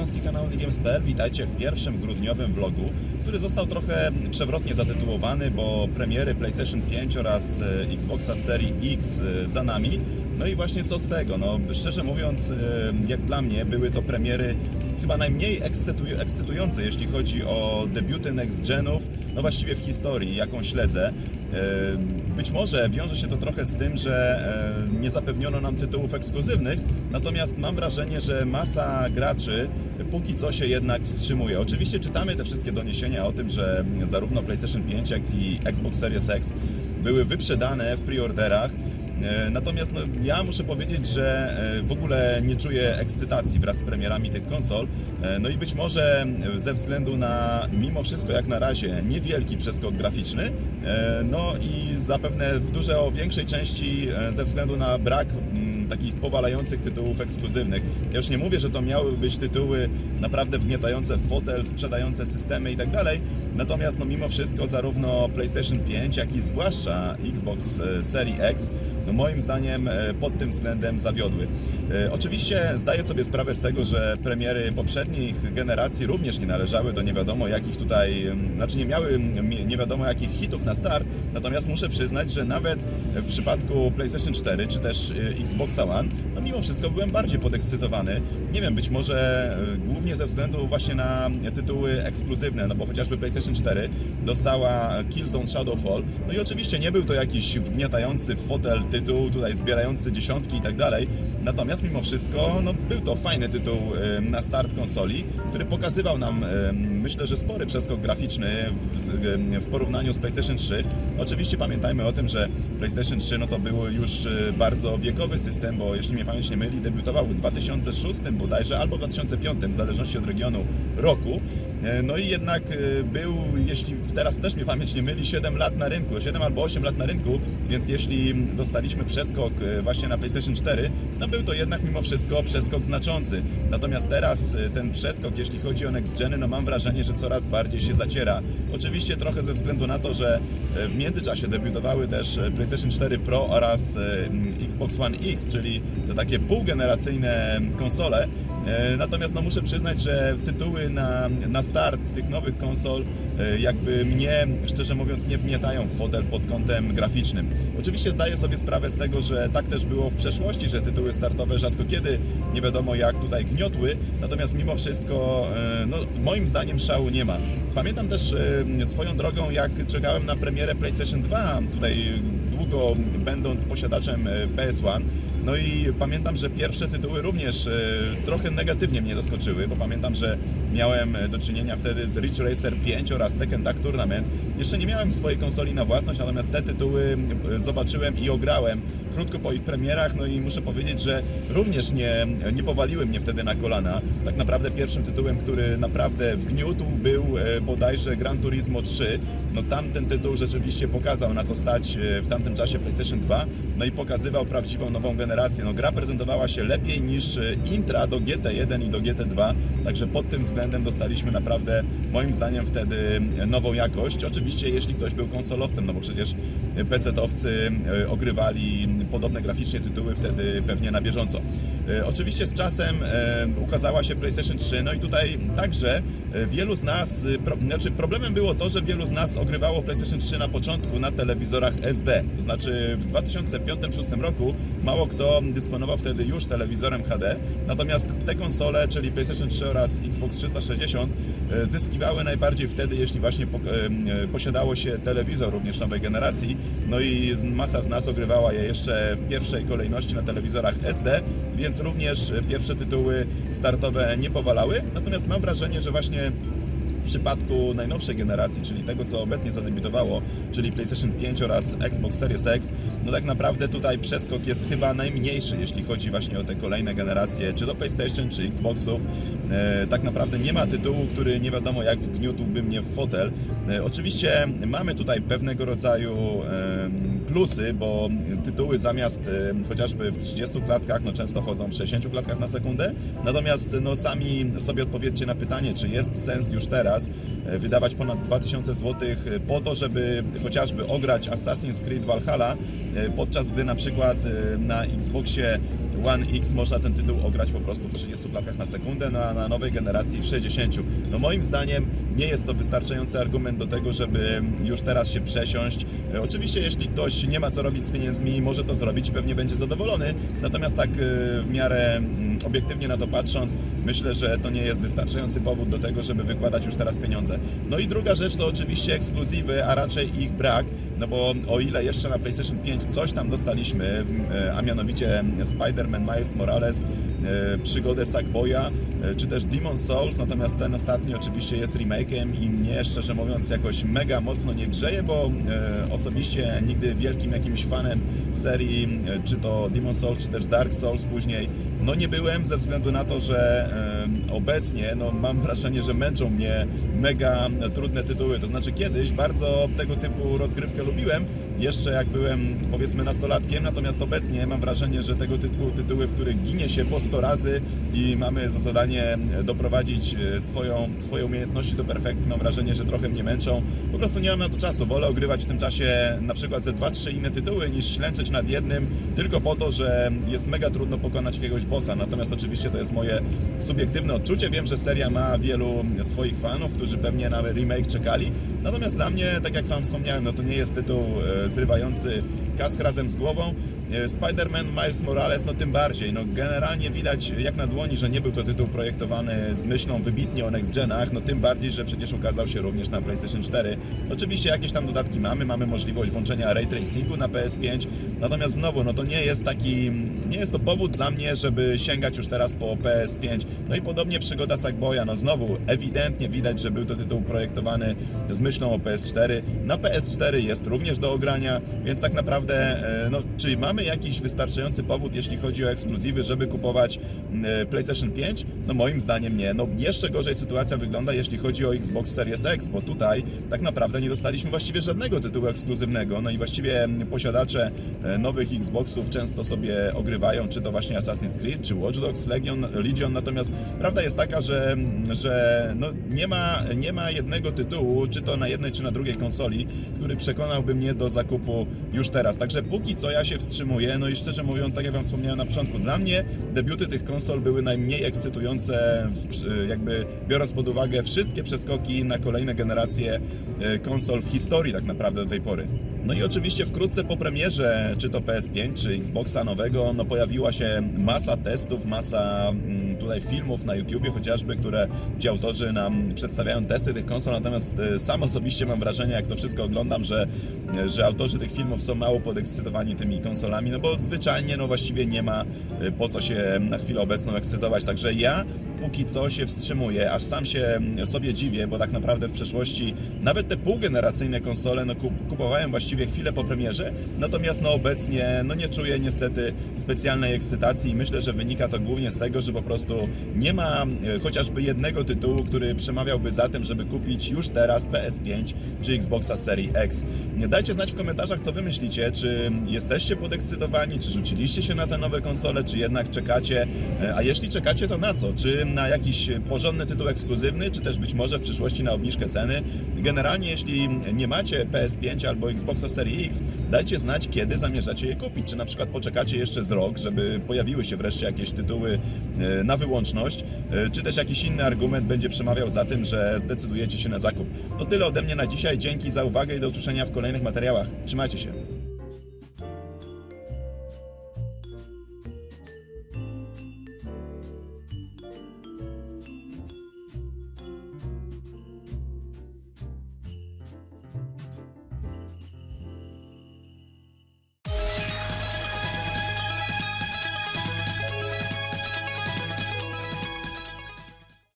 Jaronski, kanał Games.pl. Witajcie w pierwszym grudniowym vlogu, który został trochę przewrotnie zatytułowany, bo premiery PlayStation 5 oraz e, Xboxa serii X e, za nami. No i właśnie co z tego? No, szczerze mówiąc, e, jak dla mnie były to premiery chyba najmniej ekscytuj- ekscytujące, jeśli chodzi o debiuty next genów, no właściwie w historii, jaką śledzę. Być może wiąże się to trochę z tym, że e, nie zapewniono nam tytułów ekskluzywnych, natomiast mam wrażenie, że masa graczy póki co się jednak wstrzymuje. Oczywiście czytamy te wszystkie doniesienia o tym, że zarówno PlayStation 5, jak i Xbox Series X były wyprzedane w preorderach. E, Natomiast no, ja muszę powiedzieć, że e, w ogóle nie czuję ekscytacji wraz z premierami tych konsol. E, No i być może ze względu na mimo wszystko jak na razie niewielki przeskok graficzny, no i zapewne w dużo większej części ze względu na brak mm, takich powalających tytułów ekskluzywnych. Ja już nie mówię, że to miały być tytuły naprawdę wgniatające w fotel, sprzedające systemy i tak dalej. Natomiast no mimo wszystko zarówno PlayStation 5, jak i zwłaszcza Xbox e, Series X, no moim zdaniem e, pod tym względem zawiodły. E, Oczywiście zdaję sobie sprawę z tego, że premiery poprzednich generacji również nie należały do nie wiadomo jakich tutaj, znaczy nie miały nie wiadomo jakich hitów na start, natomiast muszę przyznać, że nawet w przypadku PlayStation 4 czy też Xbox One, no mimo wszystko byłem bardziej podekscytowany. Nie wiem, być może e, głównie ze względu właśnie na tytuły ekskluzywne, no bo chociażby PlayStation 4 dostała Killzone Shadowfall, no i oczywiście nie był to jakiś wgniatający w fotel tytuł, tutaj zbierający dziesiątki i tak dalej, natomiast mimo wszystko, no był to fajny tytuł e, na start konsoli, który pokazywał nam, e, myślę, że spory przeskok graficzny w, porównaniu z PlayStation 3. Oczywiście pamiętajmy o tym, że PlayStation 3 no to był już bardzo wiekowy system, bo jeśli mnie pamięć nie myli, debiutował w 2006 bodajże albo w 2005, w zależności od regionu roku. E, No i jednak e, był, jeśli teraz też mnie pamięć nie myli, 7 lat na rynku, 7 albo 8 lat na rynku, więc jeśli dostaliśmy przeskok e, właśnie na PlayStation 4, no był to jednak mimo wszystko przeskok znaczący. Natomiast teraz ten przeskok, jeśli chodzi o Next Geny, no mam wrażenie, że coraz bardziej się zaciera. Oczywiście trochę ze względu na to, że w międzyczasie debiutowały też PlayStation 4 Pro oraz e, m, Xbox One X, czyli te takie półgeneracyjne konsole. E, Natomiast no, muszę przyznać, że tytuły na, na start tych nowych konsol e, jakby mnie, szczerze mówiąc, nie wgniatają w fotel pod kątem graficznym. Oczywiście zdaję sobie sprawę z tego, że tak też było w przeszłości, że tytuły startowe rzadko kiedy nie wiadomo jak tutaj gniotły, natomiast mimo wszystko e, no, moim zdaniem szału nie ma. Pamiętam też swoją drogą, jak czekałem na premierę PlayStation 2, tutaj długo będąc posiadaczem e, PS1. No i pamiętam, że pierwsze tytuły również e, trochę negatywnie mnie zaskoczyły, bo pamiętam, że miałem e, do czynienia wtedy z Ridge Racer 5 oraz Tekken Tag Tournament. Jeszcze nie miałem swojej konsoli na własność, natomiast te tytuły e, zobaczyłem i ograłem krótko po ich premierach, no i muszę powiedzieć, że również nie, nie powaliły mnie wtedy na kolana. Tak naprawdę pierwszym tytułem, który naprawdę wgniótł był e, bodajże Gran Turismo 3. No tamten tytuł rzeczywiście pokazał na co stać e, w tamtym czasie PlayStation 2, no i pokazywał prawdziwą nową generację. No gra prezentowała się lepiej niż e, intra do GT1 i do GT2, także pod tym względem dostaliśmy naprawdę moim zdaniem wtedy nową jakość. Oczywiście jeśli ktoś był konsolowcem, no bo przecież PC-towcy e, ogrywali podobne graficznie tytuły wtedy pewnie na bieżąco. E, Oczywiście z czasem ukazała się PlayStation 3, no i tutaj także wielu z nas, znaczy problemem było to, że wielu z nas ogrywało PlayStation 3 na początku na telewizorach SD. To znaczy w 2005-2006 roku mało kto dysponował wtedy już telewizorem HD, natomiast te konsole, czyli PlayStation 3 oraz Xbox 360 e, zyskiwały najbardziej wtedy, jeśli właśnie po, e, posiadało się telewizor również nowej generacji, no i masa z nas ogrywała je jeszcze w pierwszej kolejności na telewizorach SD, więc również e, pierwsze tytuły startowe nie powalały, natomiast mam wrażenie, że właśnie w przypadku najnowszej generacji, czyli tego, co obecnie zadebiutowało, czyli PlayStation 5 oraz Xbox Series X, no tak naprawdę tutaj przeskok jest chyba najmniejszy, jeśli chodzi właśnie o te kolejne generacje, czy do PlayStation, czy Xboxów. E, tak naprawdę nie ma tytułu, który nie wiadomo jak wgniótłby mnie w fotel. E, oczywiście mamy tutaj pewnego rodzaju plusy, bo tytuły zamiast e, chociażby w 30 klatkach, no często chodzą w 60 klatkach na sekundę. Natomiast no sami sobie odpowiedzcie na pytanie, czy jest sens już teraz e, wydawać ponad 2000 zł po to, żeby chociażby ograć Assassin's Creed Valhalla, e, podczas gdy na przykład e, na Xboxie One X można ten tytuł ograć po prostu w 30 klatkach na sekundę, a na nowej generacji w 60. No moim zdaniem nie jest to wystarczający argument do tego, żeby już teraz się przesiąść. E, Oczywiście jeśli ktoś nie ma co robić z pieniędzmi, może to zrobić, pewnie będzie zadowolony. Natomiast tak e, w miarę mm, obiektywnie na to patrząc, myślę, że to nie jest wystarczający powód do tego, żeby wykładać już teraz pieniądze. No i druga rzecz to oczywiście ekskluzywy, a raczej ich brak, no bo o ile jeszcze na PlayStation 5 coś tam dostaliśmy, e, a mianowicie Spider-Man Miles Morales, e, przygodę Sackboya, czy też Demon Souls, natomiast ten ostatni oczywiście jest remake'em i mnie szczerze mówiąc jakoś mega mocno nie grzeje, bo osobiście nigdy wielkim jakimś fanem serii, e, czy to Demon Souls, czy też Dark Souls później, no nie byłem ze względu na to, że e, obecnie no, mam wrażenie, że męczą mnie mega trudne tytuły. To znaczy kiedyś bardzo tego typu rozgrywkę lubiłem, jeszcze jak byłem powiedzmy nastolatkiem, natomiast obecnie mam wrażenie, że tego typu tytuły, w których ginie się po 100 razy i mamy za zadanie doprowadzić e, swoją, swoje umiejętności do perfekcji, mam wrażenie, że trochę mnie męczą. Po prostu nie mam na to czasu. Wolę ogrywać w tym czasie na przykład ze 2-3 inne tytuły niż ślęczeć nad jednym tylko po to, że jest mega trudno pokonać jakiegoś Natomiast oczywiście to jest moje subiektywne odczucie. Wiem, że seria ma wielu swoich fanów, którzy pewnie na remake czekali. Natomiast dla mnie, tak jak Wam wspomniałem, no to nie jest tytuł e, zrywający kask razem z głową. E, Spider-Man Miles Morales, no tym bardziej. No generalnie widać jak na dłoni, że nie był to tytuł projektowany z myślą wybitnie o next genach, no tym bardziej, że przecież ukazał się również na PlayStation 4. Oczywiście jakieś tam dodatki mamy, mamy możliwość włączenia ray tracingu na PS5, natomiast znowu, no to nie jest taki, nie jest to powód dla mnie, żeby sięgać już teraz po PS5. No i podobnie przygoda Sackboya, no znowu ewidentnie widać, że był to tytuł projektowany z myślą o PS4. Na PS4 jest również do ogrania, więc tak naprawdę, e, no czy mamy jakiś wystarczający powód, jeśli chodzi o ekskluzywy, żeby kupować e, PlayStation 5? No moim zdaniem nie. No jeszcze gorzej sytuacja wygląda, jeśli chodzi o Xbox Series X, bo tutaj tak naprawdę nie dostaliśmy właściwie żadnego tytułu ekskluzywnego. No i właściwie posiadacze e, nowych Xboxów często sobie ogrywają, czy to właśnie Assassin's Creed, czy Watch Dogs Legion, Legion, natomiast prawda jest taka, że, że no nie, ma, nie ma jednego tytułu, czy to na jednej, czy na drugiej konsoli, który przekonałby mnie do zakupu już teraz. Także póki co ja się wstrzymuję, no i szczerze mówiąc, tak jak Wam wspomniałem na początku, dla mnie debiuty tych konsol były najmniej ekscytujące, jakby biorąc pod uwagę wszystkie przeskoki na kolejne generacje e, konsol w historii tak naprawdę do tej pory. No i oczywiście wkrótce po premierze, czy to PS5, czy Xboxa nowego, no pojawiła się masa testów, masa mm, tutaj filmów na YouTubie chociażby, które gdzie autorzy nam przedstawiają testy tych konsol, natomiast e, sam osobiście mam wrażenie, jak to wszystko oglądam, że, e, że autorzy tych filmów są mało podekscytowani tymi konsolami, no bo zwyczajnie no właściwie nie ma e, po co się na chwilę obecną ekscytować, także ja póki co się wstrzymuję, aż sam się mm, sobie dziwię, bo tak naprawdę w przeszłości nawet te półgeneracyjne konsole no, kup- kupowałem właściwie chwilę po premierze, natomiast no obecnie no nie czuję niestety specjalnej ekscytacji i myślę, że wynika to głównie z tego, że po prostu nie ma e, chociażby jednego tytułu, który przemawiałby za tym, żeby kupić już teraz PS5 czy Xboxa Serii X. Dajcie znać w komentarzach, co wy myślicie, czy jesteście podekscytowani, czy rzuciliście się na te nowe konsole, czy jednak czekacie, E, a jeśli czekacie, to na co? Czy na jakiś porządny tytuł ekskluzywny, czy też być może w przyszłości na obniżkę ceny? Generalnie, jeśli nie macie PS5 albo Xboxa Series X, dajcie znać, kiedy zamierzacie je kupić. Czy na przykład poczekacie jeszcze z rok, żeby pojawiły się wreszcie jakieś tytuły e, na wyłączność, e, czy też jakiś inny argument będzie przemawiał za tym, że zdecydujecie się na zakup. To tyle ode mnie na dzisiaj. Dzięki za uwagę i do usłyszenia w kolejnych materiałach. Trzymajcie się.